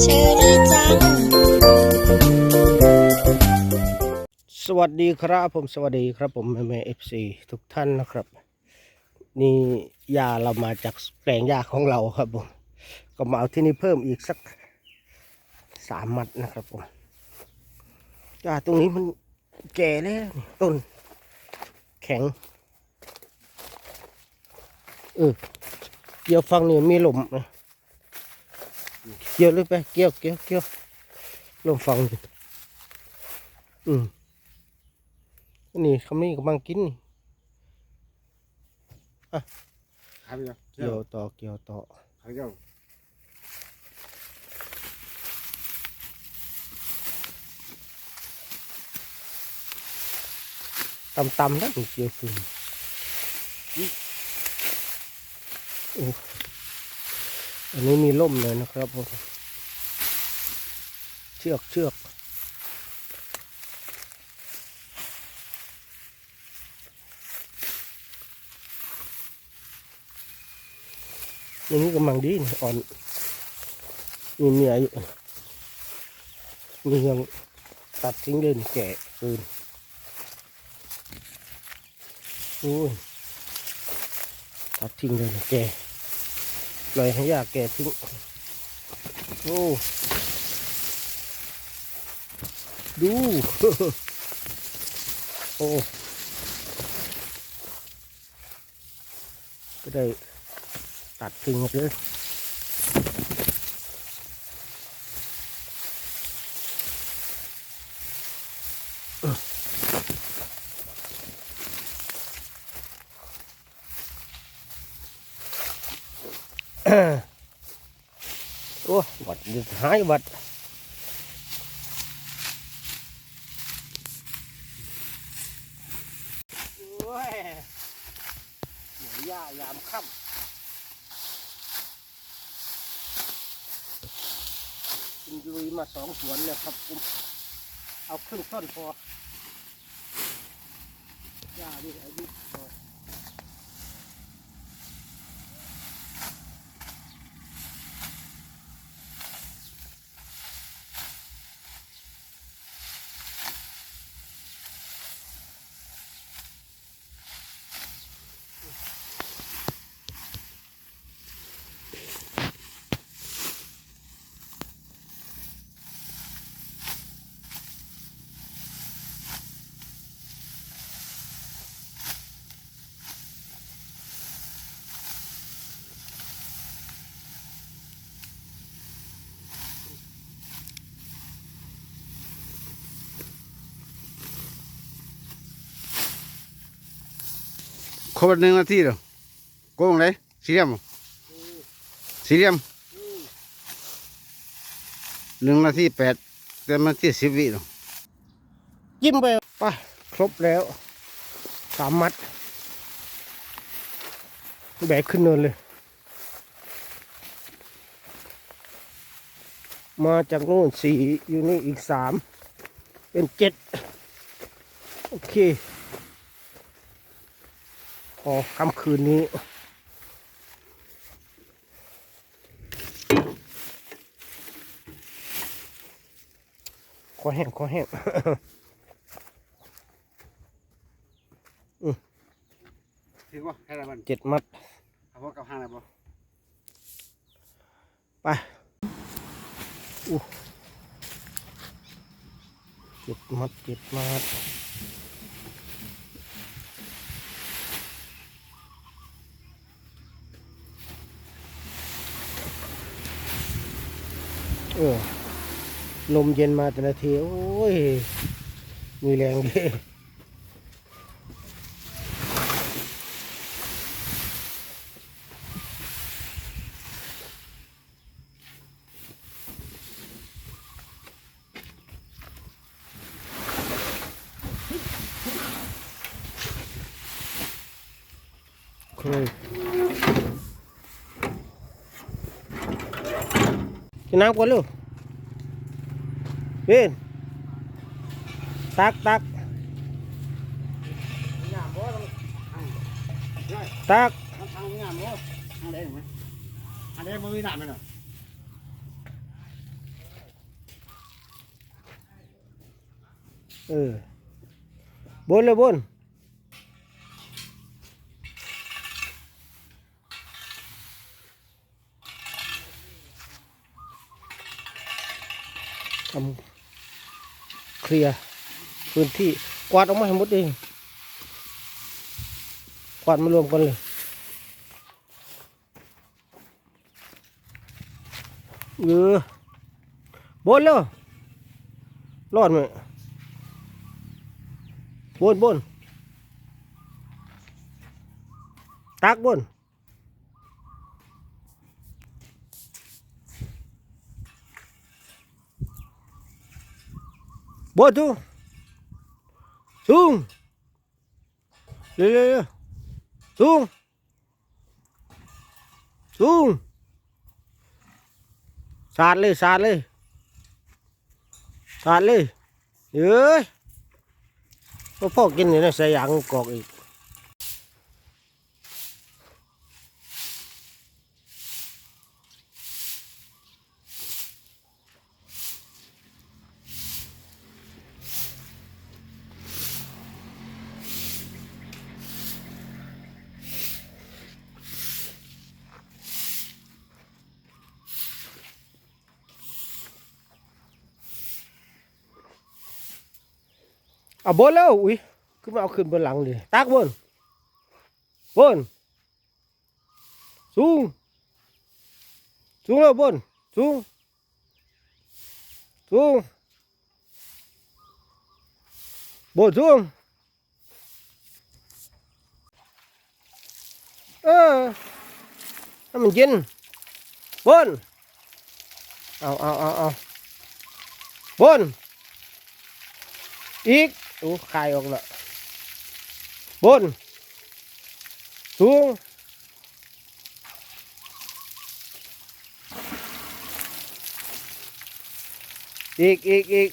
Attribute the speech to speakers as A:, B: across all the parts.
A: เชอรี่จัง
B: สวัสดีครับผมสวัสดีครับผมแม่แม่เอฟซีทุกท่านนะครับ นี่ยาเรามาจากแปลงยาของเราครับผมก็มาเอาที่นี่เพิ่มอีกสักสามมัดนะครับผมยาตรงนี้มันแก่แล้วต้น แข็งเออ เกี่ยวฟังนี่มีลมนะเกี่ยวเลยไปเกี่ยวเกี่ยวเกี่ยวลมฟังนี่อืมนี่คำนี้กำลังกินนี่
C: ครับเดียว
B: เกี่ยวต่อเกี่ยวต่อ
C: ครับเดียว
B: ตำตำๆนะมันเกี่ยวขึ้นโอ้ อันนี้มีล่มเลยนะครับผมเชือกเชือกอย่างนี้กำลังดีอ่อนมีเมียอยู่นี่ยังตัดทิ้งเลยนี่แก่เกินโอ้ยตัดทิ้งเลยนแก่ ปล่อยให้ยากแกทิ้งโอ้ดู โอ้ก็ได้ตัดทิ้งหมดเลย โอยึดหายบัดโอ้ยหนื่อยย่ายามค่ำกินลุยมาสองสวนเนี่ยครับผมเอาครึ่งต้นพอย่านี่อายุ
C: ครบหนึ่งนาทีแล้วโกงเลยสี่เหลี่ยมสี่เหลี่ยมหนึ่งนาทีแปดแต่มันที่สิบวิแล้ว
B: ยิ้มไปไปครบแล้วสามมัด แบกขึ้นเนินเลย มาจากโน่นสี่อยู่นี่อีกสามเป็นเจ็ดโอเค พอค่ำคืนนี้คอแห้งคอแห้ง
C: ถึงว่าแค่ละมัน
B: เจ็ดมัด
C: เอาพวกกับห้างเลยบ่
B: ไปอู้เจ็ดมัดเจ็ดมัด เออลมเย็นมาแต่ละที โอ้ย มีแรงดี เคย กินน้ำก่อนลูกเวนตักตักตัก
C: อันนี้มันมีหนามไหมเนาะ
B: เออบนเลยบน ทำเคลียร์พื้นที่กวาดออกมาให้หมดเองกวาดมารวมกันเลย เออบนแล้วรอดไหมบนบนตักบน Boa, tu. Tu. Lê, lê, lê. Tu. Tu. Sali, sali. Sali. Yoi. Apa gini nih saya angkok itu. เอาบนแล้วอุ้ยขึ้นมาเอาขึ้นบนหลังดิตักบนบนสูงสูงแล้วบนสูงสูงบนสูงเออให้มันเย็นบนเอาเอาเอาเอาบนอีก โอ้คายออกและบน สูงอีกอีกอีก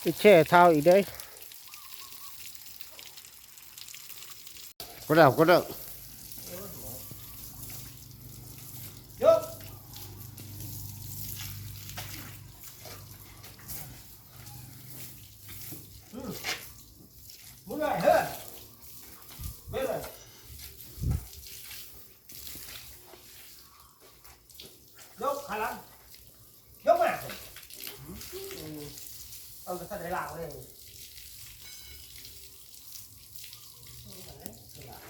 B: ไปแช่เท้าอีกได้
C: ก็ได้ก็ได้า
B: ลยอะมากเลยเอาไปใส่ในลาเลย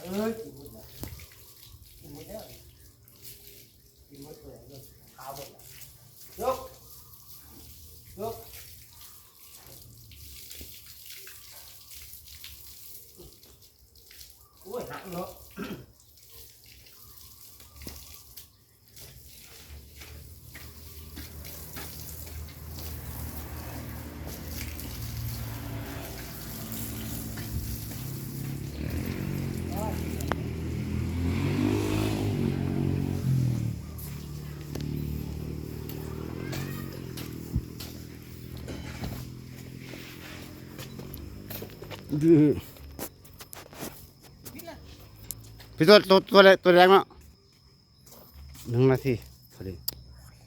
B: เอ้ย
C: พี่ตัวตัวตัวแรกตัวแรงเนาะหนึ่งนาทีพอดี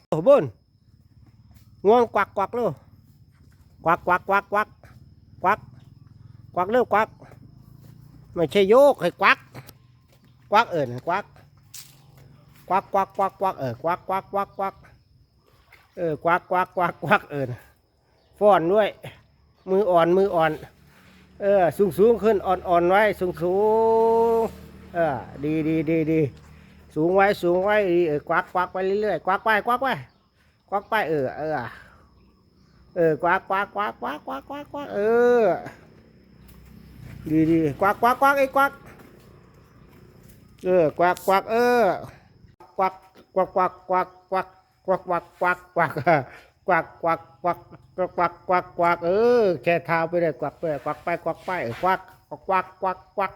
B: โอ้บนง่วงกวักกวักเร็วกวักกวักกวักกวักกวักกวักเร็วกวักไม่ใช่โยกให้กวักกวักเอิญกวักกวักกวักกวักกวักเออกวักกวักกวักกวักเออกวักกวักกวักกวักเอิญฟ้อนด้วย มืออ่อนมืออ่อน เออสูงสูงขึ้นอ่อนอ่อนไว้สูงสูงเออดีดีดีดีสูงไว้สูงไว้ดีเออกวักกวักไปเรื่อยๆกวักไปกวักไปกวักไปเออเออเออกวักกวักกวักกวักกวักกวักกวักเออดีดีกวักกวักกวักไอ้กวักเออกวักกวักเออกวักกวักกวักกวักกวักกวักกวักกวัก กวักกวักกวักกวักกวักกวักเออแค่เท้าไปเลยกวักไปกวักไปกวักไปกวักกวักกวักกวัก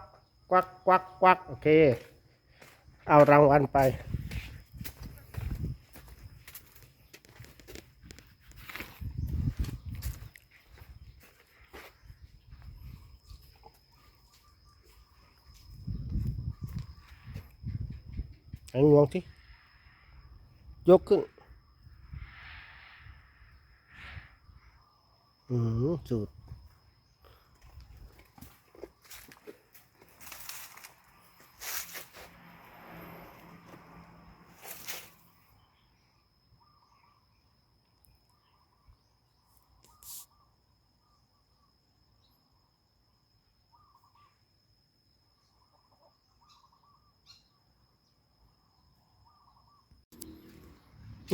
B: กวักกวักกวักโอเค เอารางวัลไปไอ้งวงที่ยกขึ้น อืมสูตร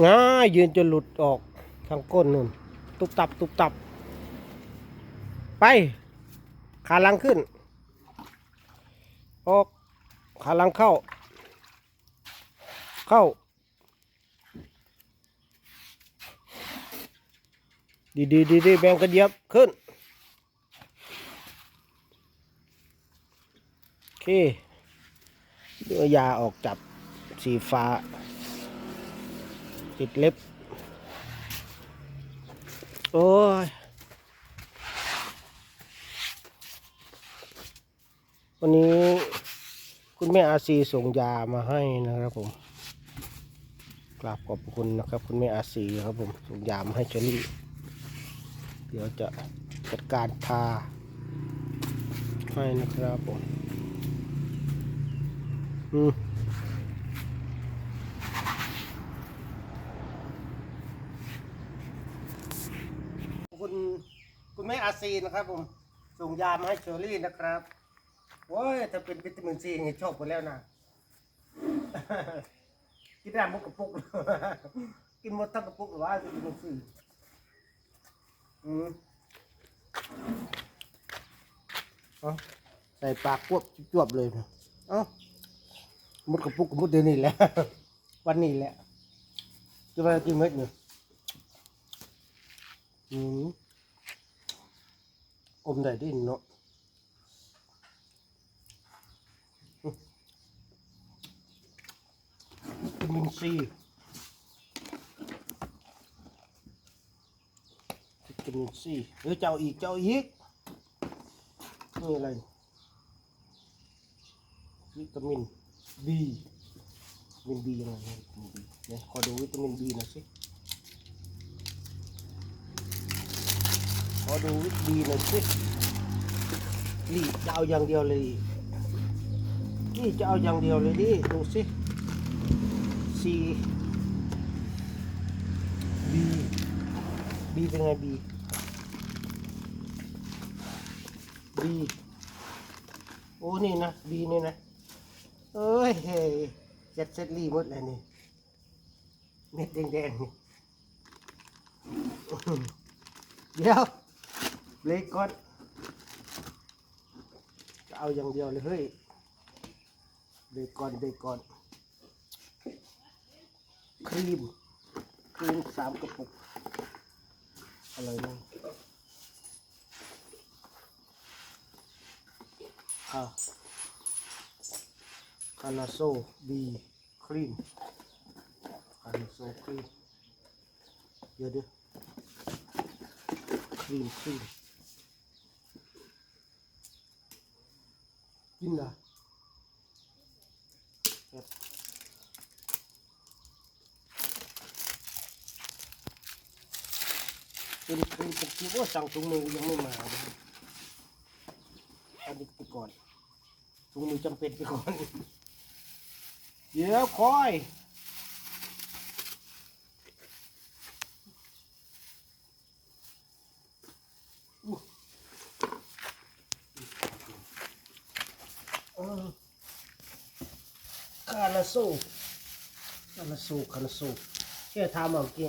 B: ง่ายยืนจนหลุดออกทางก้นนู่น ตุบตับ ตุบตับ ไป ขาลังขึ้น ออก ขาลังเข้า เข้า ดีดีดีดีแบงกระเดียบขึ้น โอเคเดือยาออกจับสีฟ้า ติดเล็บ โอ้ย วันนี้คุณแม่อาซีส่งยามาให้นะครับผมกราบขอบคุณนะครับ คุณแม่อาซีครับผมส่งยามาให้เชอรี่ เดี๋ยวจะจัดการทาให้นะครับผมอืมคุณคุณแม่อาซีนะครับผมส่งยามาให้เชอรี่นะครับ โอ้ยถ้าเป็นวิตามินซีนี่ชอบไปแล้วนะกินได้หมดกระปุก กินหมดทั้งกระปุกหรือว่าวิตามินซีอืมเอาใส่ปากควบจวบเลยนะเอ้าหมดกระปุกกับหมดเดือนนี้แหละ วันนี้แหละจะไปกินเม็ดเนี่ยอืมอมได้ดิเนาะ วิตา มินซีวิตามินซีเออเจ้าอีกเจ้าอีกนี่อะไรวิตามินบีวิตามินบียังไงวิตามินบีเนี่ยขอดูวิตามินบีหน่อยสิขอดูวิตามินบีหน่อยสินี่จะเอาอย่างเดียวเลยนี่จะเอาอย่างเดียวเลยดิดูสิ C B B เป็นไง B B โอ้นี่นะ B นี่นะเอ้ยเฮ้ยเจ็ดเซตลี่หมดเลยนี่เม็ดแดงๆนี่เดี๋ยวเบรกก่อนจะเอาอย่างเดียวเลยเฮ้ยเบรกก่อนเบรกก่อน รีมครีมสามกระปุกอะไรนะอ่าคานาโซบีครีมคานาโซครีมเดี๋ยวเดี๋ยวครีมครีมกินนะแบบ เป็นเป็นเป็นคิดว่าสั่งถุงมือยังไม่มาเอันนี้ไปก่อนถุงมือจำเป็นไปก่อน เดี๋ยวคอยคาราโซคาราโซคาราโซแค่ทำเอาเกี่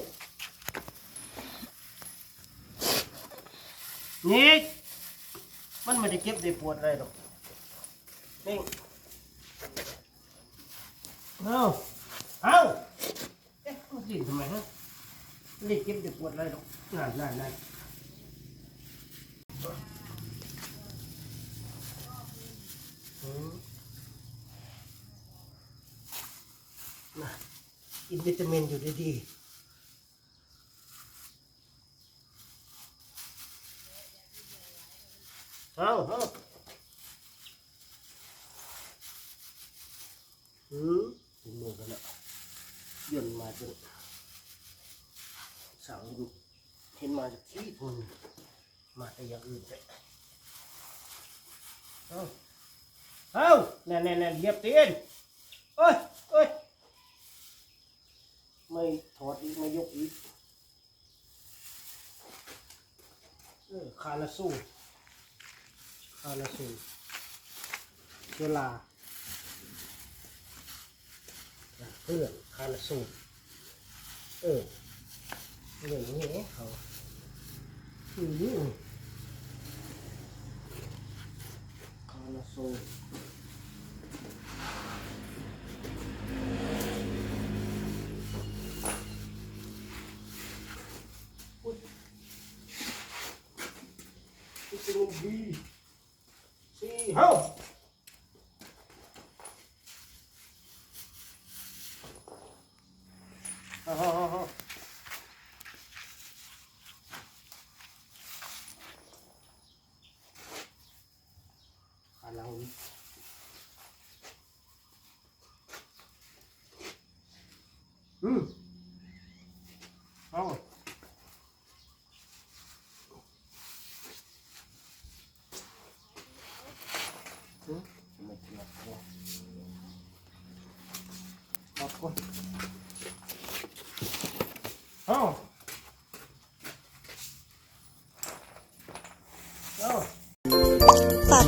B: นี่มันไม่ได้เก็บได้ปวดอะไรหรอกนี่เอาเอาเอ๊ะมันดิ่นทำไมฮะไม่ได้เก็บได้ปวดอะไรหรอกนั่นนั่นนั่นอืมน่ะกินวิตามินอยู่ดีๆ เอาเอาอืมถึงมือกัน ขึ้นเสาเห็นมาจากที่พุ่นมาแต่อย่างอื่นเลยเอาเอาแน่แน่แน่เหยียบตีน เอ้ยเอ้ยไม่ถอดอีกไม่ยกอีกเออคานาสูคานาสูเวลาเพื่อนคาราสูเออเรื่องนี้เขาอืมคาราสูตรอุ๊ย นี่เป็นดีสี่เฮ้า ฮ่าฮ่าฮ่าฮ่าขาลังอืมเอาอืมไม่เกี่ยวเนี่ยขอบคุณ เอ้าเอ้า
A: ฝาก